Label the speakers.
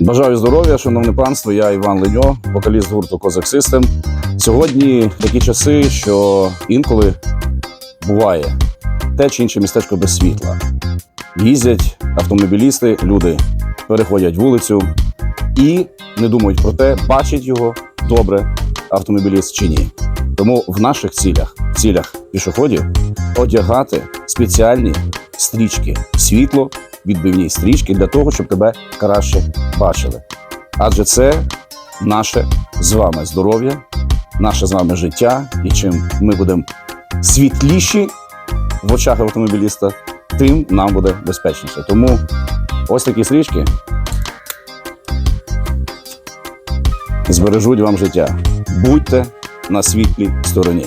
Speaker 1: Бажаю здоров'я, шановне панство. Я Іван Леньо, вокаліст гурту Козак Систем. Сьогодні такі часи, що інколи буває те чи інше містечко без світла. Їздять автомобілісти, люди переходять вулицю і не думають про те, бачить його добре автомобіліст чи ні. Тому в наших цілях, цілях пішоходів, одягати спеціальні стрічки, світло, відбивні стрічки для того, щоб тебе краще бачили. Адже це наше з вами здоров'я, наше з вами життя. І чим ми будемо світліші в очах автомобіліста, тим нам буде безпечніше. Тому ось такі стрічки збережуть вам життя. Будьте на світлій стороні.